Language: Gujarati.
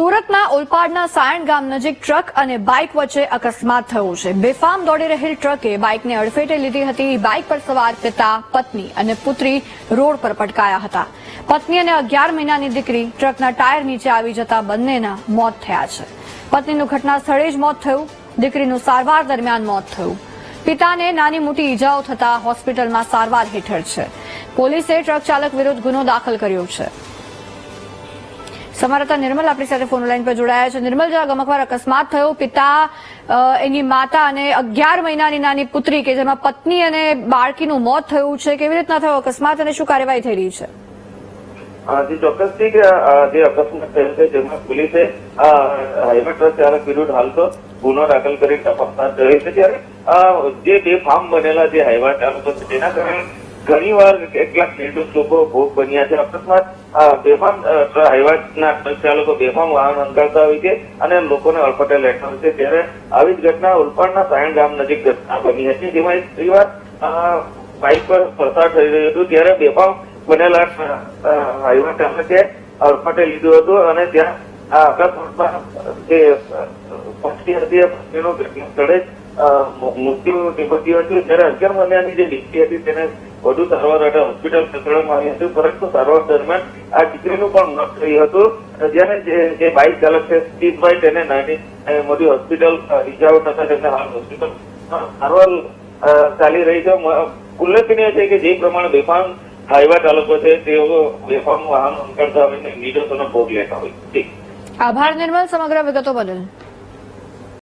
સુરતના ઓલપાડના સાયણ ગામ નજીક ટ્રક અને બાઇક વચ્ચે અકસ્માત થયો છે. બેફામ દોડી રહેલ ટ્રકે બાઇકને અડફેટે લીધી હતી. બાઇક પર સવાર પિતા, પત્ની અને પુત્રી રોડ પર પટકાયા હતા. પત્ની અને અગિયાર મહિનાની દીકરી ટ્રકના ટાયર નીચે આવી જતા બંનેના મોત થયા છે. પત્નીનું ઘટના સ્થળે જ મોત થયું. દીકરીનું સારવાર દરમિયાન મોત થયું. પિતાને નાની મોટી ઈજાઓ થતા હોસ્પિટલમાં સારવાર હેઠળ છે. પોલીસે ટ્રક ચાલક વિરુદ્ધ ગુનો દાખલ કર્યો છે. સમારતા નિર્મલ આપણી સાથે ફોન લાઈન પર જોડાયા છે. નિર્મલ જેવા ગમકવાર અકસ્માત થયો, પિતા એની માતા અને અગિયાર મહિનાની નાની પુત્રી કે જેમાં પત્ની અને બાળકીનું મોત થયું છે, કેવી રીતના થયો અકસ્માત અને શું કાર્યવાહી થઈ રહી છે? ચોક્કસથી જે અકસ્માત થયો છે, જેમાં પોલીસે હાઈવે ચાલક વિરુદ્ધ હાલ તો ગુનો દાખલ કરી તપાસ હાથ ધરી છે. ત્યારે જે બે ફાર્મ બનેલા જે હાઈવા ચાલકો તેના કારણે ઘણી વાર કેટલાક નિર્દોષ લોકો ભોગ બન્યા છે. અકસ્માત બેફામ હાઈવાના ટ્રક ચાલકો બેફામ વાહન અંકાળતા હોય છે અને લોકોને અડફટે લેતા છે. ત્યારે આવી જ ઘટના ઉલપાડના સાયણ ગામ નજીક ઘટના બની હતી, જેમાં એક પરિવાર બાઇક પર પસાર થઈ રહ્યું હતું. ત્યારે બેફામ બનેલા હાઈવા ચાલકે અડફટે લીધું હતું અને ત્યાં આ અકસ્માતમાં જે પક્ષી હતી એ ઘટના સ્થળે જ મૃત્યુ નિપજ્યું હતું. ત્યારે અગિયાર મહિનાની જે દીકરી હતી તેને વધુ સારવાર માટે હોસ્પિટલ ખસેડવામાં આવી હતી. પરંતુ સારવાર દરમિયાન આ દીકરીનું પણ મોત થયું હતું. જેને જે બાઇક ચાલક છે સ્ટીભભાઈ તેને નાની મોટી હોસ્પિટલ ઇજાઓ થતા તેમને હાલ હોસ્પિટલ સારવાર ચાલી રહી છે. ઉલ્લેખનીય છે કે જે પ્રમાણે બેફામ હાઈવા ચાલકો છે, તેઓ બેફામ વાહન અંકળતા હોય નિર્દોષોનો ભોગ લેતા હોય આભાર નિર્મલ, સમગ્ર વિગતો બદલ.